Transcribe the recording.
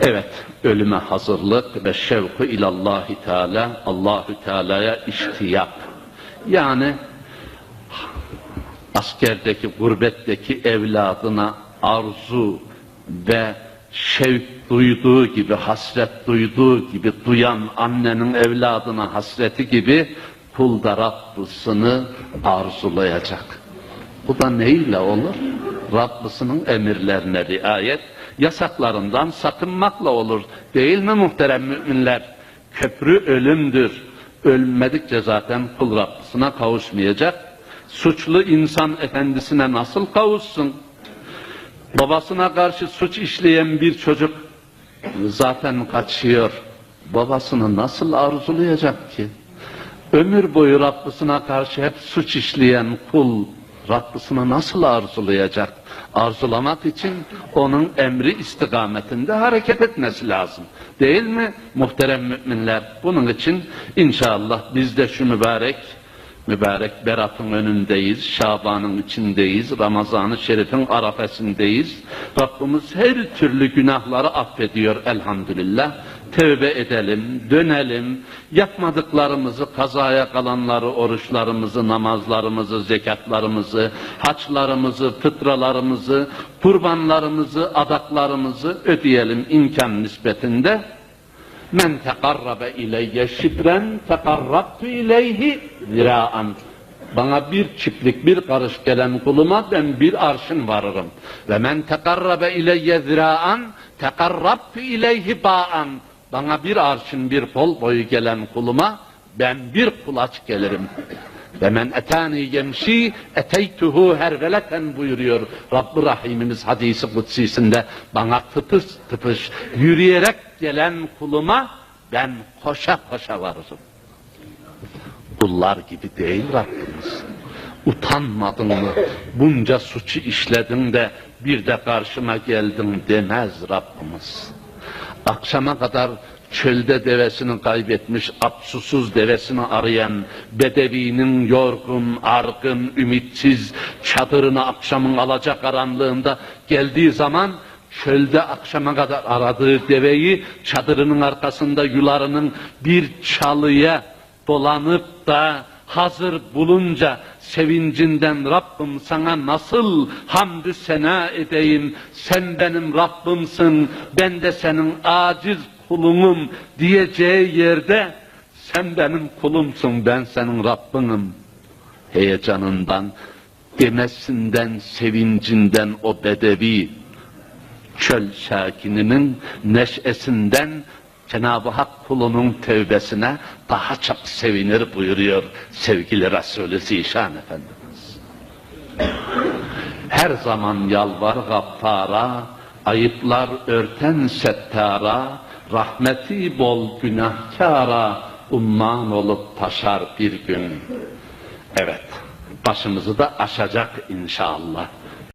Evet, ölüme hazırlık ve şevku ilallahi teala, Allahü Teala'ya iştiyap. Yani askerdeki, gurbetteki evladına arzu ve şevk duyduğu gibi, hasret duyduğu gibi, duyan annenin evladına hasreti gibi kul da Rabbisini arzulayacak. Bu da neyle olur? Rabbisinin emirlerine riayet, yasaklarından sakınmakla olur. Değil mi muhterem müminler? Köprü ölümdür. Ölmedikçe zaten kul Rabbisine kavuşmayacak. Suçlu insan efendisine nasıl kavuşsun? Babasına karşı suç işleyen bir çocuk zaten kaçıyor. Babasını nasıl arzulayacak ki? Ömür boyu Rabbisine karşı hep suç işleyen kul Rabbisini nasıl arzulayacak? Arzulamak için onun emri istikametinde hareket etmesi lazım. Değil mi muhterem müminler? Bunun için inşallah biz de şu mübarek mübarek Berat'ın önündeyiz, Şaban'ın içindeyiz, Ramazan-ı Şerif'in arafesindeyiz. Rabbimiz her türlü günahları affediyor elhamdülillah. Tevbe edelim, dönelim, yapmadıklarımızı, kazaya kalanları, oruçlarımızı, namazlarımızı, zekatlarımızı, haçlarımızı, fıtralarımızı, kurbanlarımızı, adaklarımızı ödeyelim imkan nispetinde. Men tekarrabe ileyye şibren tekarrabtu ileyhi ziraen. Bana bir çiftlik bir karış gelen kuluma ben bir arşın varırım. Ve men tekarrabe ileyye ziraen tekarrabtu ileyhi ba'an. Bana bir arşın bir kol boyu gelen kuluma ben bir kulaç gelirim. Ve men etani yemşi eteytuhu herveleten buyuruyor Rabbı Rahimimiz hadisi kutsisinde bana tıpış tıpış yürüyerek gelen kuluma ben koşa koşa varırım. Kullar gibi değil Rabbimiz. Utanmadın mı? Bunca suçu işledin de bir de karşıma geldin demez Rabbimiz. Akşama kadar çölde devesini kaybetmiş, apsusuz devesini arayan, bedevinin yorgun, argın, ümitsiz, çadırını akşamın alacak karanlığında geldiği zaman, çölde akşama kadar aradığı deveyi, çadırının arkasında yularının bir çalıya dolanıp da hazır bulunca sevincinden Rabbim sana nasıl hamdü sena edeyim, sen benim Rabbimsin, ben de senin aciz kulunum diyeceği yerde sen benim kulumsun ben senin Rabbinim. Heyecanından demesinden sevincinden o bedevi çöl sakininin neşesinden Cenab-ı Hak kulunun tevbesine daha çok sevinir buyuruyor sevgili Resulü Zişan Efendimiz. Her zaman yalvar gaffara, ayıplar örten settara, rahmeti bol günahkara, umman olup taşar bir gün. Evet, başımızı da aşacak inşallah.